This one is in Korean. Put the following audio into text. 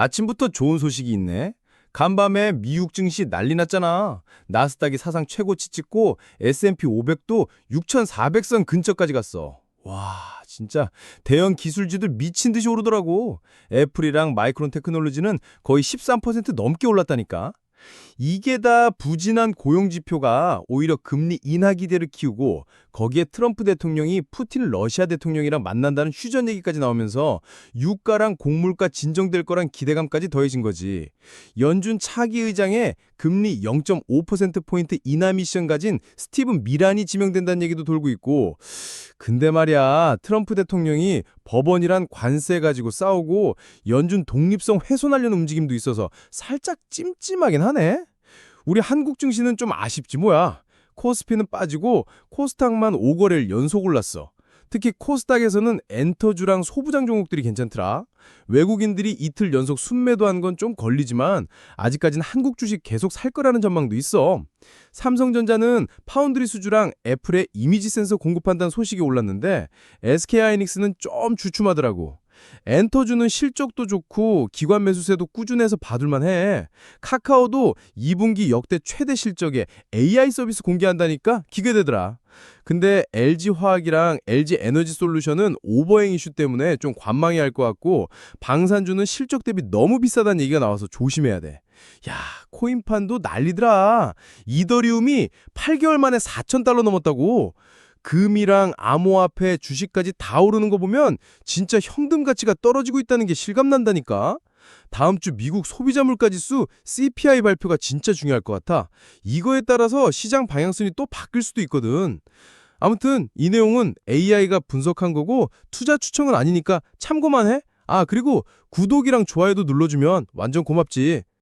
아침부터 좋은 소식이 있네. 간밤에 미국 증시 난리 났잖아. 나스닥이 사상 최고치 찍고 S&P 500도 6,400선 근처까지 갔어. 와, 진짜 대형 기술주들 미친 듯이 오르더라고. 애플이랑 마이크론 테크놀로지는 거의 13% 넘게 올랐다니까. 이게 다 부진한 고용 지표가 오히려 금리 인하 기대를 키우고 거기에 트럼프 대통령이 푸틴 러시아 대통령이랑 만난다는 휴전 얘기까지 나오면서 유가랑 곡물가 진정될 거란 기대감까지 더해진 거지. 연준 차기 의장에 금리 0.5%포인트 인하 미션 가진 스티븐 미란이 지명된다는 얘기도 돌고 있고 근데 말이야 트럼프 대통령이 법원이란 관세 가지고 싸우고 연준 독립성 훼손하려는 움직임도 있어서 살짝 찜찜하긴 하네. 우리 한국 증시는 좀 아쉽지 뭐야. 코스피는 빠지고 코스닥만 5거래를 연속 올랐어. 특히 코스닥에서는 엔터주랑 소부장 종목들이 괜찮더라. 외국인들이 이틀 연속 순매도한 건 좀 걸리지만 아직까진 한국 주식 계속 살 거라는 전망도 있어. 삼성전자는 파운드리 수주랑 애플의 이미지 센서 공급한다는 소식이 올랐는데 SK하이닉스는 좀 주춤하더라고. 엔터주는 실적도 좋고 기관 매수세도 꾸준해서 봐둘만 해. 카카오도 2분기 역대 최대 실적에 AI 서비스 공개한다니까 기대되더라. 근데 LG화학이랑 LG에너지솔루션은 오버행 이슈 때문에 좀 관망해야 할것 같고 방산주는 실적 대비 너무 비싸다는 얘기가 나와서 조심해야 돼. 야, 코인판도 난리더라. 이더리움이 8개월 만에 4,000달러 넘었다고. 금이랑 암호화폐, 주식까지 다 오르는 거 보면 진짜 현금 가치가 떨어지고 있다는 게 실감난다니까. 다음 주 미국 소비자 물가 지수 CPI 발표가 진짜 중요할 것 같아. 이거에 따라서 시장 방향성이 또 바뀔 수도 있거든. 아무튼 이 내용은 AI가 분석한 거고 투자 추천은 아니니까 참고만 해. 아, 그리고 구독이랑 좋아요도 눌러주면 완전 고맙지.